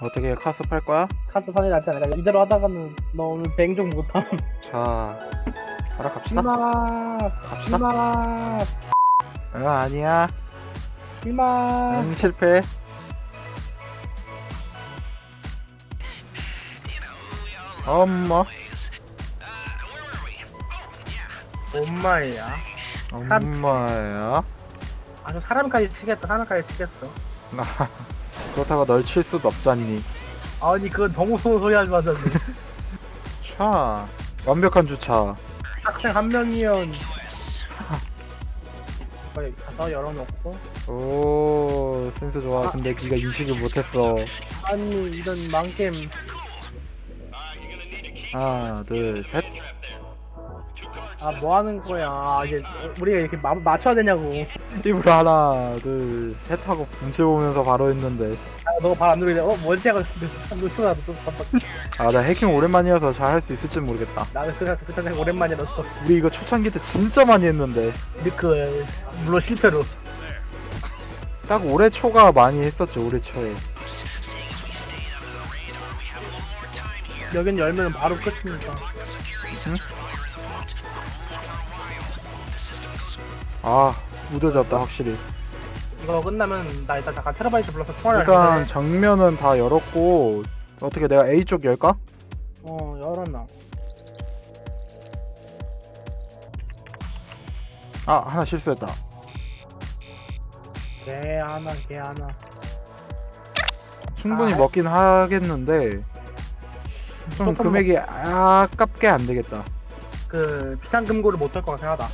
어떻게 카스 팔 거야? 카스 판이 낫지 않을까? 이대로 하다가는 너 오늘 뱅종 못함. 자, 가라 갑시다. 희망, 갑시다. 희망, 응, 아니야. 희망. 응, 실패. 엄마, 엄마야. 엄마야. 아주 사람까지 치겠다. 사람까지 치겠어. 나 그렇다고 널 칠 수도 없잖니. 아니 그건 더 무서운 소리 하지 마셨네. 차, 완벽한 주차. 학생 한 명이면 빨리 가서 열어놓고 오, 센스 좋아. 근데 네가 인식을 못했어. 아니 이런 망겜 하나, 둘, 셋. 아 뭐 하는 거야 아, 이제 우리가 이렇게 마, 맞춰야 되냐고 입을 하나, 둘, 셋 하고 눈치 보면서 바로 했는데. 아, 너가 발 안 누르래 어 뭔지 하고 누르다 또 깜빡 아, 나 해킹 오랜만이어서 잘 할 수 있을지 모르겠다. 나는 그그 생각 오랜만에 넣었어 우리 이거 초창기 때 진짜 많이 했는데. 그 물론 실패로 딱 올해 초가 많이 했었지, 올해 초에. 여긴 열면 바로 끝입니다 아, 무뎌졌다, 확실히. 이거 끝나면 나 일단 잠깐 테라바이트 불러서 통화를 일단 하는데 정면은 다 열었고, 어떻게 내가 A 쪽 열까? 어 열었나 아, 하나 실수했다. 개 하나 개 하나 충분히 아. 먹긴 하겠는데, 좀 조금 금액이 아깝게 안 되겠다. 그 비상 금고를 못 할 것 같긴 하다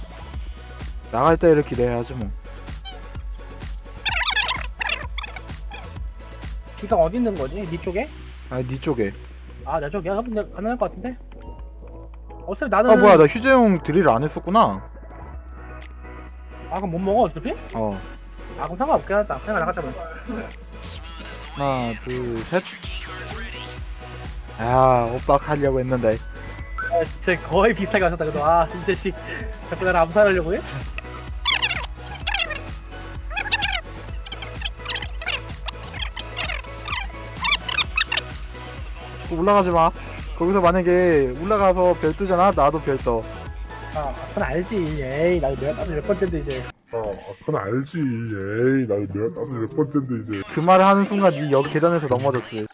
나갈 때 이렇게 기대해야지 뭐. 기가 어디 있는 거지? 니 쪽에? 아, 니 쪽에. 아, 내 쪽이야? 그럼 가능할 것 같은데? 어차피 나는 아, 뭐야, 나 휴재용 드릴 안 했었구나. 아, 그럼 못 먹어 어차피? 어. 아, 그럼 상관없긴 하다. 그냥 나가자면. 하나, 둘, 셋. 아, 오빠 하려고 했는데. 아, 진짜 거의 비슷하게 하셨다. 그래도 아, 진짜 씨 자꾸 나를 암살하려고 해? 올라가지 마. 거기서 만약에 올라가서 별 뜨잖아? 나도 별 떠. 아, 그건 알지. 에이, 나 내가 나도 몇 번째인데 이제. 어, 그건 알지. 에이, 나 내가 나도 몇 번째인데 이제. 그 말을 하는 순간 니 여기 계단에서 넘어졌지.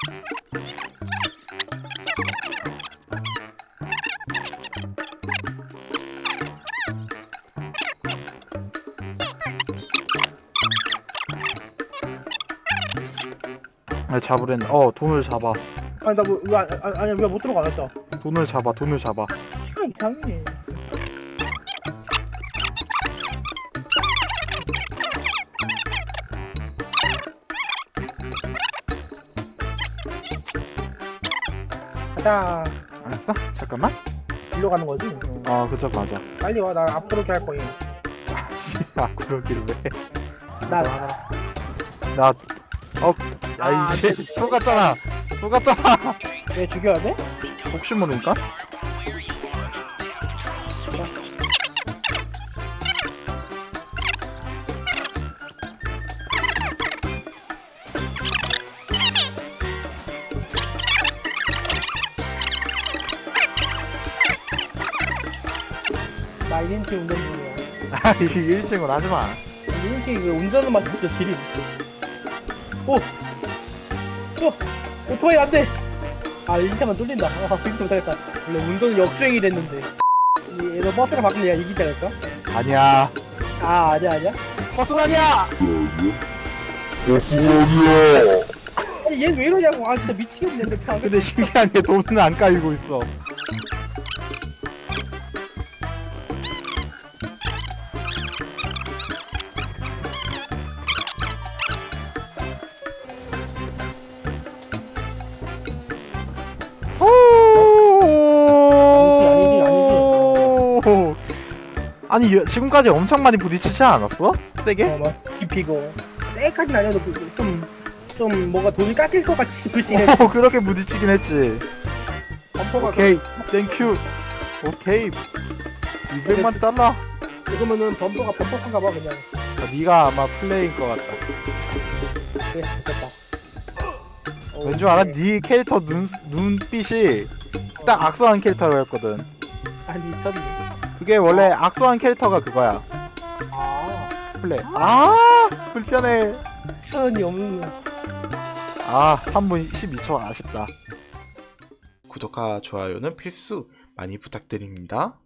아, 잡으랬네. 어, 돈을 잡아. 아니 나 뭐, 왜, 아, 아, 아니 왜못 들어가겠어? 돈을 잡아, 돈을 잡아. 시간 이상해. 가자. 알았어? 잠깐만. 일로 가는 거지? 어. 아, 그쵸, 맞아. 빨리 와. 나 앞으로 이렇게 할 거야. 아, 왜. 나 나, 어, 야, 아, 이씨. 속았잖아. 속았잖아. 왜 죽여야 돼? 혹시 모르니까? 나 1인칭 운전 중이야. 아, 이 1인칭으로 하지 마. 1인칭 왜 운전을 맡았어, 길이. 오! 오! 오토바이 안 돼! 아, 1인칭만 뚫린다. 아, 그렇게 못하겠다. 원래 운전은 역주행이 됐는데. 이- 얘도 버스를 바꾸면 얘가 이기지 않을까? 아니야. 아, 아니야, 아니야. 버스는 아니야! 아니, 얘왜 이러냐고. 아, 진짜 미치겠네. 근데 신기한 게 돈은 안 깔리고 있어. 아니 얘- 지금까지 엄청 많이 부딪히지 않았어? 세게? 어, 막, 깊이고. 쎄까진 아니어도 그- 좀, 좀 뭔가 돈이 깎일 것 같이 부딪히네. 어 그렇게 부딪히긴 했지 범퍼가 오케이 땡큐 오케이 200만 달러 그러면은 범퍼가 범퍼인가 봐, 그냥. 아, 네가 아마 플레이인 것 같다 그래, 됐다. 어, 왠 줄 알아? 네. 네 캐릭터 눈, 눈빛이 딱 악수한 캐릭터였거든 아니 미쳤네 그게 원래 악수한 캐릭터가 그거야. 아 플레이 아! 불편해. 천이 없는 아 3분 12초 아쉽다. 구독과 좋아요는 필수 많이 부탁드립니다.